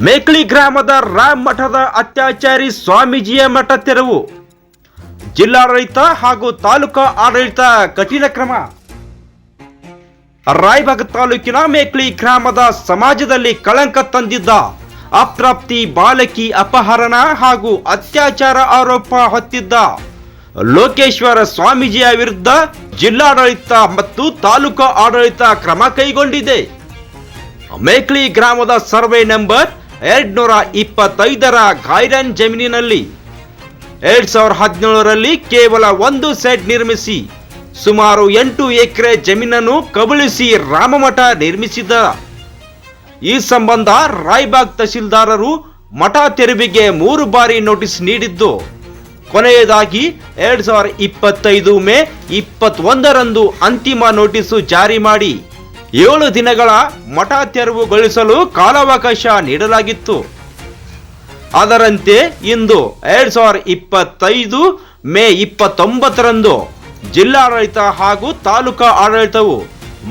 ಮೇಕ್ಳಿ ಗ್ರಾಮದ ರಾಮ್ ಮಠದ ಅತ್ಯಾಚಾರಿ ಸ್ವಾಮೀಜಿಯ ಮಠ ತೆರವು. ಜಿಲ್ಲಾಡಳಿತ ಹಾಗೂ ತಾಲೂಕಾ ಆಡಳಿತ ಕಠಿಣ ಕ್ರಮ. ರಾಯಬಾಗ ತಾಲೂಕಿನ ಮೇಕ್ಳಿ ಗ್ರಾಮದ ಸಮಾಜದಲ್ಲಿ ಕಳಂಕ ತಂದಿದ್ದ ಅಪ್ರಾಪ್ತಿ ಬಾಲಕಿ ಅಪಹರಣ ಹಾಗೂ ಅತ್ಯಾಚಾರ ಆರೋಪ ಹೊತ್ತಿದ್ದ ಲೋಕೇಶ್ವರ ಸ್ವಾಮೀಜಿಯ ವಿರುದ್ಧ ಜಿಲ್ಲಾಡಳಿತ ಮತ್ತು ತಾಲೂಕಾ ಆಡಳಿತ ಕ್ರಮ ಕೈಗೊಂಡಿದೆ. ಮೇಕ್ಳಿ ಗ್ರಾಮದ ಸರ್ವೆ ನಂಬರ್ ಎರಡ್ನೂರ ಇಪ್ಪತ್ತೈದರ ಗೈರನ್ ಜಮೀನಿನಲ್ಲಿ ಎರಡ್ ಸಾವಿರದ ಹದಿನೇಳರಲ್ಲಿ ಕೇವಲ ಒಂದು ಸೆಟ್ ನಿರ್ಮಿಸಿ ಸುಮಾರು ಎಂಟು ಎಕರೆ ಜಮೀನನ್ನು ಕಬಳಿಸಿ ರಾಮಮಠ ನಿರ್ಮಿಸಿದ. ಈ ಸಂಬಂಧ ರಾಯ್ಬಾಗ್ ತಹಶೀಲ್ದಾರರು ಮಠ ತೆರವಿಗೆ ಮೂರು ಬಾರಿ ನೋಟಿಸ್ ನೀಡಿದ್ದು, ಕೊನೆಯದಾಗಿ ಎರಡ್ ಸಾವಿರದ ಇಪ್ಪತ್ತೈದು ಮೇ ಇಪ್ಪತ್ತೊಂದರಂದು ಅಂತಿಮ ನೋಟಿಸು ಜಾರಿ ಮಾಡಿ. ಏಳು ದಿನಗಳ ಮಠ ತೆರವುಗೊಳಿಸಲು ಕಾಲಾವಕಾಶ ನೀಡಲಾಗಿತ್ತು. ಅದರಂತೆ ಇಂದು ಎರಡ್ ಸಾವಿರದ ಇಪ್ಪತ್ತೈದು, ಮೇ ಇಪ್ಪತ್ತೊಂಬತ್ತರಂದು ಜಿಲ್ಲಾಡಳಿತ ಹಾಗೂ ತಾಲೂಕಾ ಆಡಳಿತವು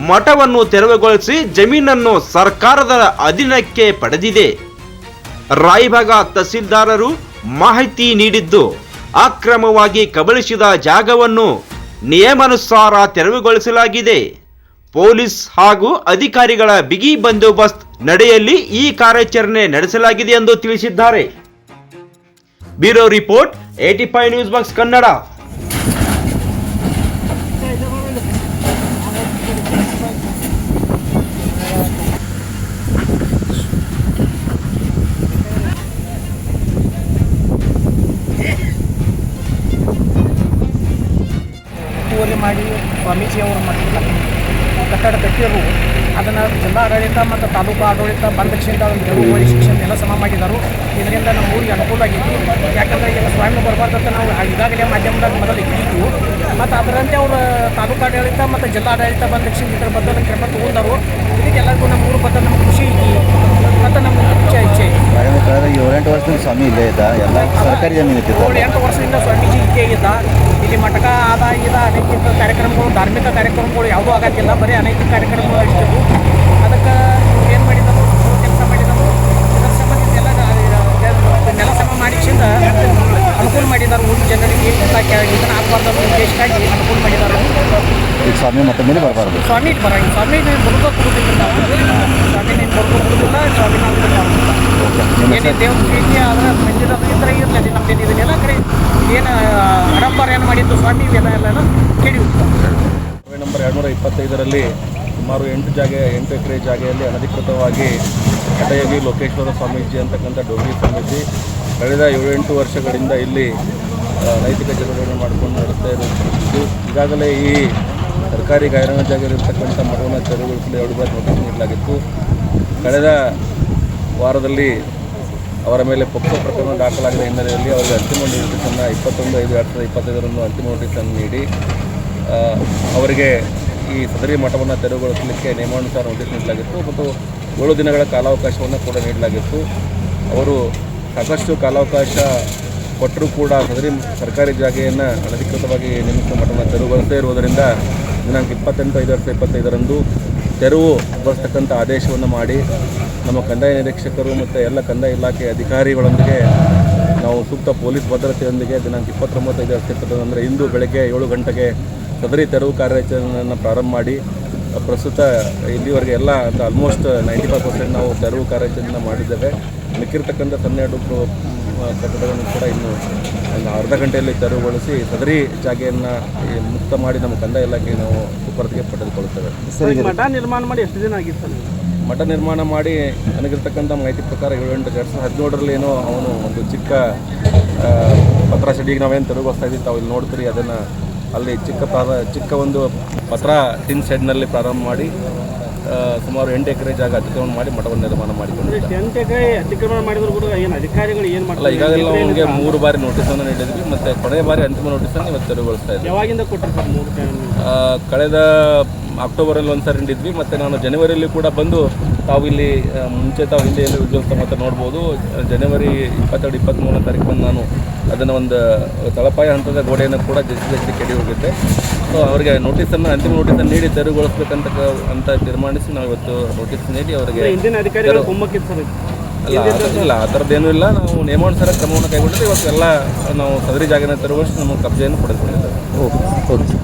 ಮಠವನ್ನು ತೆರವುಗೊಳಿಸಿ ಜಮೀನನ್ನು ಸರ್ಕಾರದ ಅಧೀನಕ್ಕೆ ಪಡೆದಿದೆ. ರಾಯಭಾಗ ತಹಸೀಲ್ದಾರರು ಮಾಹಿತಿ ನೀಡಿದ್ದು, ಅಕ್ರಮವಾಗಿ ಕಬಳಿಸಿದ ಜಾಗವನ್ನು ನಿಯಮಾನುಸಾರ ತೆರವುಗೊಳಿಸಲಾಗಿದೆ. ಪೊಲೀಸ್ ಹಾಗೂ ಅಧಿಕಾರಿಗಳ ಬಿಗಿ ಬಂದೋಬಸ್ತ್ ನಡೆಯಲ್ಲಿ ಈ ಕಾರ್ಯಾಚರಣೆ ನಡೆಸಲಾಗಿದೆ ಎಂದು ತಿಳಿಸಿದ್ದಾರೆ. Bureau report AT five news box Kannada. ಮಾಡಿ ಸ್ವಾಮೀಜಿಯವರು ಮಾಡಿಲ್ಲ. ಕಟ್ಟಡ ಕಟ್ಟಿರು ಅದನ್ನು ಜಿಲ್ಲಾಡಳಿತ ಮತ್ತು ತಾಲೂಕು ಆಡಳಿತ ಬಂದಕ್ಷಿಂದ ಒಂದು ತೆರವುಗೊಳಿ ಶಿಕ್ಷಣ ಎಲ್ಲ ಸಮ ಮಾಡಿದರು. ಇದರಿಂದ ನಮ್ಮ ಊರಿಗೆ ಅನುಕೂಲ ಆಗಿತ್ತು ಯಾಕಂದರೆ ಈಗ ಸ್ವಾಮಿ ಬರಬಾರ್ದಂತ ನಾವು ಈಗಾಗಲೇ ಮಾಧ್ಯಮದಾಗ ಮೊದಲು ಇಟ್ಟಿದ್ದು ಮತ್ತು ಅದರಂತೆ ಅವರು ತಾಲೂಕು ಆಡಳಿತ ಮತ್ತು ಜಿಲ್ಲಾಡಳಿತ ಬಂದಕ್ಷಿಣ ಇದರ ಬದಲು ಕ್ರಮ ತಗೊಂಡರು. ಇದಕ್ಕೆ ಎಲ್ಲರಿಗೂ ನಮ್ಮ ಊರು ಬದಲು ನಮ್ಗೆ ಖುಷಿ ಐತಿ. ಮತ್ತು ನಮ್ಗೆ ಇಚ್ಛೆ ಇಚ್ಛೆ ಐತಿ ಮೇಡಮ್ ಕಳೆದ ಏಳೆಂಟು ವರ್ಷದಿಂದ ಸ್ವಾಮಿ ಇಲ್ಲೇ ಇದ್ದ ಎಲ್ಲ ಸರ್ಕಾರಿ ಜಮೀನು ಇತ್ತು ಎಂಟು ವರ್ಷದಿಂದ ಸ್ವಾಮೀಜಿ ಇಲ್ಲೇ ಇದ್ದ. ಇಲ್ಲಿ ಮಠಕ ಆದ ಇದ ಕಾರ್ಯಕ್ರಮಗಳು ಧಾರ್ಮಿಕ ಕಾರ್ಯಕ್ರಮಗಳು ಯಾವುದೂ ಆಗತ್ತಿಲ್ಲ ಬರೀ ಅನೇಕ ಕಾರ್ಯಕ್ರಮಗಳು ಇಷ್ಟು ಅದಕ್ಕೆ ಏನು ಮಾಡಿದರು ಕೆಲಸ ಮಾಡಿದರು ಇದರ ಸಂಬಂಧಿತ ಎಲ್ಲ ನೆಲ ಸಮ ಮಾಡಿಸಿಂದ ಅನುಕೂಲ ಮಾಡಿದ್ದಾರೆ ಊರಿನ ಜನರಿಗೆ. ಇದನ್ನ ಆಗಬಾರ್ದು ಉದ್ದೇಶಕ್ಕಾಗಿ ಅನುಕೂಲ ಮಾಡಿದ್ದಾರೆ ಈಗ ಸ್ವಾಮಿ ಮತ್ತೆ ಮೇಲೆ ಬರಬಾರ್ದು. ಸ್ವಾಮಿ ಇಟ್ಟು ಬರಂಗ ಸ್ವಾಮಿ ಬರ್ಬೋದು ಬರೋದು ಕೊಡುದಿಲ್ಲ ನಾವು ಸ್ವಾಮಿ ನೀನು ಕೊಡುದಿಲ್ಲ ಏನೇ ದೇವ್ರ ಪ್ರೀತಿ ಆದ್ರೆ ಮಂದಿರ ಇದ್ರ ಇರಲಿ ನಮ್ದೇನು ಇದನ್ನೆಲ್ಲ ಕಡೆ ಏನು ಆಡಂಬರ ಏನು ಮಾಡಿದ್ದು ಸ್ವಾಮಿ, ಇವೆಲ್ಲ ಎಲ್ಲ ಕೇಳಿ ಸರ್ವೆ ನಂಬರ್ ಎರಡುನೂರ ಇಪ್ಪತ್ತೈದರಲ್ಲಿ ಸುಮಾರು ಎಂಟು ಜಾಗ, ಎಂಟು ಎಕರೆ ಜಾಗೆಯಲ್ಲಿ ಅನಧಿಕೃತವಾಗಿ ಕಟಯಗಿ ಲೋಕೇಶ್ವರ ಸ್ವಾಮೀಜಿ ಅಂತಕ್ಕಂಥ ಡೋಗಿ ಸ್ವಾಮೀಜಿ ಕಳೆದ ಏಳೆಂಟು ವರ್ಷಗಳಿಂದ ಇಲ್ಲಿ ನೈತಿಕ ಚಟುವಟಿಕೆ ಮಾಡಿಕೊಂಡು ನಡೆಸ್ತಾ ಇರುವುದು ಈಗಾಗಲೇ ಈ ಸರ್ಕಾರಿ ಗಾಯನ ಜಾಗದಲ್ಲಿರ್ತಕ್ಕಂಥ ಮಠವನ್ನು ತೆರವುಗೊಳಿಸಲು ಎರಡು ಬಾರಿ ನೋಟಿಸ್ ನೀಡಲಾಗಿತ್ತು. ಕಳೆದ ವಾರದಲ್ಲಿ ಅವರ ಮೇಲೆ ಪೊಕ್ಸೋ ಪ್ರಕರಣ ದಾಖಲಾಗಿದ ಹಿನ್ನೆಲೆಯಲ್ಲಿ ಅವರಿಗೆ ಅಂತಿಮ ನೋಟಿಸನ್ನು ಇಪ್ಪತ್ತೊಂದು ಐದು ಎರಡು ಸಾವಿರದ ಇಪ್ಪತ್ತೈದರಂದು ಅಂತಿಮ ನೋಟಿಸನ್ನು ನೀಡಿ ಅವರಿಗೆ ಈ ಸದರಿ ಮಠವನ್ನು ತೆರವುಗೊಳಿಸಲಿಕ್ಕೆ ನಿಯಮಾನುಸಾರ ನೋಟಿಸ್ ನೀಡಲಾಗಿತ್ತು ಮತ್ತು ಏಳು ದಿನಗಳ ಕಾಲಾವಕಾಶವನ್ನು ಕೂಡ ನೀಡಲಾಗಿತ್ತು. ಅವರು ಸಾಕಷ್ಟು ಕಾಲಾವಕಾಶ ಕೊಟ್ಟರೂ ಕೂಡ ಸದರಿ ಸರ್ಕಾರಿ ಜಾಗೆಯನ್ನು ಅನಧಿಕೃತವಾಗಿ ನೇಮಿಸಿದ ಮಠವನ್ನು ತೆರವುಗೊಳಿಸದೇ ಇರುವುದರಿಂದ ದಿನಾಂಕ ಇಪ್ಪತ್ತೆಂಟು ಐದು ಎರಡು ಸಾವಿರದ ಇಪ್ಪತ್ತೈದರಂದು ತೆರವುಗೊಳಿಸ್ತಕ್ಕಂಥ ಆದೇಶವನ್ನು ಮಾಡಿ ನಮ್ಮ ಕಂದಾಯ ನಿರೀಕ್ಷಕರು ಮತ್ತು ಎಲ್ಲ ಕಂದಾಯ ಇಲಾಖೆ ಅಧಿಕಾರಿಗಳೊಂದಿಗೆ ನಾವು ಸೂಕ್ತ ಪೊಲೀಸ್ ಭದ್ರತೆಯೊಂದಿಗೆ ದಿನಾಂಕ ಇಪ್ಪತ್ತೊಂಬತ್ತೈದು ಎರಡು ಅಂದರೆ ಇಂದು ಬೆಳಗ್ಗೆ ಏಳು ಗಂಟೆಗೆ ಸದರಿ ತೆರವು ಕಾರ್ಯಾಚರಣೆಯನ್ನು ಪ್ರಾರಂಭ ಮಾಡಿ, ಪ್ರಸ್ತುತ ಇಲ್ಲಿವರೆಗೆ ಎಲ್ಲ ಅಂದರೆ ಆಲ್ಮೋಸ್ಟ್ ನೈಂಟಿ ಫೈವ್ ಪರ್ಸೆಂಟ್ ನಾವು ತೆರವು ಕಾರ್ಯಾಚರಣೆ ಮಾಡಿದ್ದೇವೆ. ಮಿಕ್ಕಿರ್ತಕ್ಕಂಥ ಹನ್ನೆರಡು ಕಟ್ಟಡಗಳನ್ನು ಕೂಡ ಇನ್ನು ಒಂದು ಅರ್ಧ ಗಂಟೆಯಲ್ಲಿ ತೆರವುಗೊಳಿಸಿ ಸದರಿ ಜಾಗೆಯನ್ನು ಮುಕ್ತ ಮಾಡಿ ನಮ್ಮ ಕಂದಾಯ ಇಲಾಖೆ ನಾವು ಸುಪರ್ದಿಗೆ ಪಡೆದುಕೊಳ್ಳುತ್ತೇವೆ. ನಿರ್ಮಾಣ ಮಾಡಿ ಎಷ್ಟು ದಿನ ಆಗಿತ್ತು ಮಠ ನಿರ್ಮಾಣ ಮಾಡಿ ನನಗಿರ್ತಕ್ಕಂಥ ಮಾಹಿತಿ ಪ್ರಕಾರ ಏಳು ಎಂಟು ಎರಡು ಸಾವಿರದ ಹದಿನೇಳರಲ್ಲಿ ಏನೋ ಅವನು ಒಂದು ಚಿಕ್ಕ ಪತ್ರ ಸಿಡಿಗೆ ನಾವೇನು ತೆರವುಗೊಳಿಸ್ತಾ ಇದ್ದೀವಿ ತಾವು ಇಲ್ಲಿ ನೋಡ್ತೀರಿ ಅದನ್ನು ಅಲ್ಲಿ ಚಿಕ್ಕ ಪ್ರಾರ ಚಿಕ್ಕ ಒಂದು ಪತ್ರ ಟಿನ್ ಶೆಡ್ನಲ್ಲಿ ಪ್ರಾರಂಭ ಮಾಡಿ ಸುಮಾರು ಎಂಟು ಎಕರೆ ಜಾಗ ಅತಿಕ್ರಮಣ ಮಾಡಿ ಮಠವನ್ನು ನಿರ್ಮಾಣ ಮಾಡಿಕೊಂಡು ಎಂಟು ಎಕರೆ ಅತಿಕ್ರಮಣ ಮಾಡಿದ್ರು ಕೂಡ ಏನು ಅಧಿಕಾರಿಗಳು ಏನು ಅಲ್ಲ ಈಗಾಗಲೇ ಅವನಿಗೆ ಮೂರು ಬಾರಿ ನೋಟಿಸನ್ನು ನೀಡಿದ್ವಿ ಮತ್ತು ಕೊನೆಯ ಬಾರಿ ಅಂತಿಮ ನೋಟಿಸನ್ನು ಇವತ್ತು ತೆರವುಗೊಳಿಸ್ತಾ ಇದ್ದೀವಿ. ಕಳೆದ ಅಕ್ಟೋಬರಲ್ಲಿ ಒಂದು ಸಾರಿ ಹಿಂಡಿದ್ವಿ ಮತ್ತು ನಾನು ಜನವರಿಯಲ್ಲಿ ಕೂಡ ಬಂದು ತಾವು ಇಲ್ಲಿ ಮುಂಚೆ ತಾವು ಹಿಂದೆ ಎಲ್ಲಿ ನೋಡ್ಬೋದು. ಜನವರಿ ಇಪ್ಪತ್ತೆರಡು ಇಪ್ಪತ್ತ್ಮೂರನೇ ತಾರೀಕು ಬಂದು ನಾನು ಅದನ್ನು ಒಂದು ತಳಪಾಯ ಹಂತದ ಗೋಡೆಯನ್ನು ಕೂಡ ಜೆಸಿ ಜಸ್ಟಿ ಕೆಡಿ ಹೋಗುತ್ತೆ ಸೊ ಅವರಿಗೆ ನೋಟಿಸನ್ನು ಅಂತಿಮ ನೋಟಿಸನ್ನು ನೀಡಿ ತೆರವುಗೊಳಿಸ್ಬೇಕಂತ ಅಂತ ತೀರ್ಮಾನಿಸಿ ನಾವು ಇವತ್ತು ನೋಟಿಸ್ ನೀಡಿ ಅವರಿಗೆ ಅಲ್ಲ ಇಲ್ಲ ಆ ಥರದ್ದೇನೂ ಇಲ್ಲ. ನಾವು ನಿಯಮಾನುಸಾರ ಕ್ರಮವನ್ನು ಕೈಗೊಂಡಿದ್ದು ಇವತ್ತು ಎಲ್ಲ ನಾವು ಸದರಿ ಜಾಗನ ತೆರವುಗೊಳಿಸಿ ನಮ್ಮ ಕಬ್ಜೆಯನ್ನು ಪಡೆದುಕೊಂಡಿದ್ದೇವೆ. Okay okay.